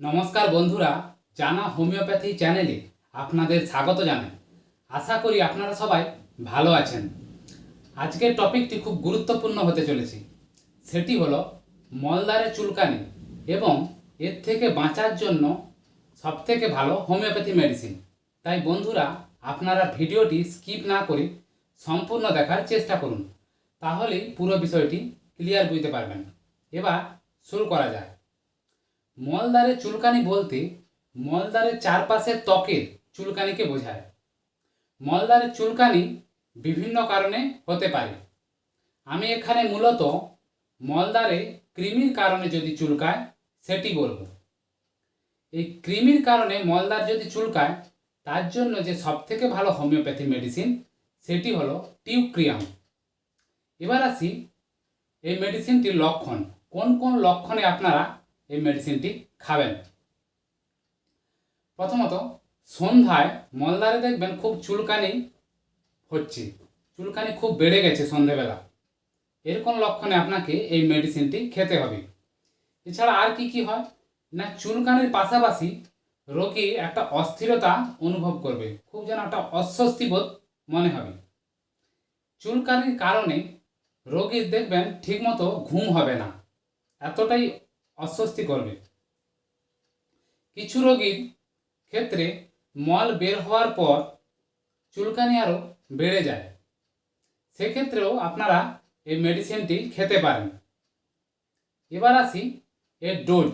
নমস্কার বন্ধুরা, জানা হোমিওপ্যাথি চ্যানেলে আপনাদের স্বাগত জানাই। আশা করি আপনারা সবাই ভালো আছেন। আজকের টপিকটি খুব গুরুত্বপূর্ণ হতে চলেছে। সেটি হলো মলদারে চুলকানি এবং এর থেকে বাঁচার জন্য সবথেকে ভালো হোমিওপ্যাথি মেডিসিন। তাই বন্ধুরা, আপনারা ভিডিওটি স্কিপ না করে সম্পূর্ণ দেখার চেষ্টা করুন। তাহলেই পুরো বিষয়টি ক্লিয়ার বুঝতে পারবেন। এবার শুরু করা যায় মলদারে চুলকানি বলতে মলদারের চারপাশের ত্বকের চুলকানিকে বোঝায়। মলদারের চুলকানি বিভিন্ন কারণে হতে পারে। আমি এখানে মূলত মলদারে কৃমির কারণে যদি চুলকায়, সেটি বলব। এই কৃমির কারণে মলদার যদি চুলকায়, তার জন্য যে সবথেকে ভালো হোমিওপ্যাথি মেডিসিন, সেটি হলো টিউক্রিয়াম। এবার আসি এই মেডিসিনটির লক্ষণ। কোন কোন লক্ষণে আপনারা এই মেডিসিনটি খাবেন। প্রথমত, সন্ধ্যায় মলদারে দেখবেন খুব চুলকানি হচ্ছে। চুলকানি খুব বেড়ে গেছে সন্ধেবেলা। এরকম লক্ষণে আপনাকে এই মেডিসিনটি খেতে হবে। এছাড়া আর কি কি হয়? না, চুলকানির পাশাপাশি রোগী একটা অস্থিরতা অনুভব করবে। খুব যেন একটা অস্বস্তিবোধ মনে হবে। চুলকানির কারণে রোগীর দেখবেন ঠিকমতো ঘুম হবে না। এতটাই অস্বস্তি করবে কিছু রোগীর ক্ষেত্রে মল বের হওয়ার পর চুলকানি আরও বেড়ে যায়। সেক্ষেত্রেও আপনারা এই মেডিসিনটি খেতে পারেন। এবার আসি এর ডোজ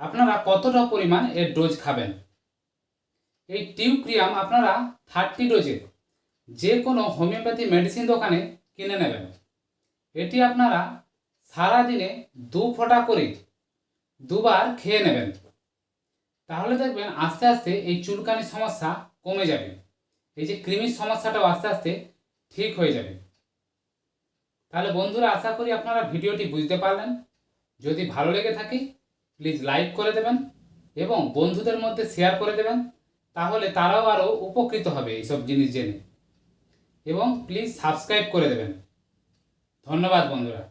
আপনারা কতটা পরিমাণ এর ডোজ খাবেন? এই টিউক্রিয়াম আপনারা থার্টি ডোজের যে কোনো হোমিওপ্যাথি মেডিসিন দোকানে কিনে নেবেন। এটি আপনারা সারাদিনে দু ফোঁটা করে দুবার খেয়ে নেবেন। তাহলে দেখবেন আস্তে আস্তে এই চুলকানির সমস্যা কমে যাবে। এই যে কৃমির সমস্যাটাও আস্তে আস্তে ঠিক হয়ে যাবে। তাহলে বন্ধুরা, আশা করি আপনারা ভিডিওটি বুঝতে পারলেন। যদি ভালো লেগে থাকে প্লিজ লাইক করে দেবেন এবং বন্ধুদের মধ্যে শেয়ার করে দেবেন। তাহলে তারাও আরও উপকৃত হবে এইসব জিনিস জেনে। এবং প্লিজ সাবস্ক্রাইব করে দেবেন। ধন্যবাদ বন্ধুরা।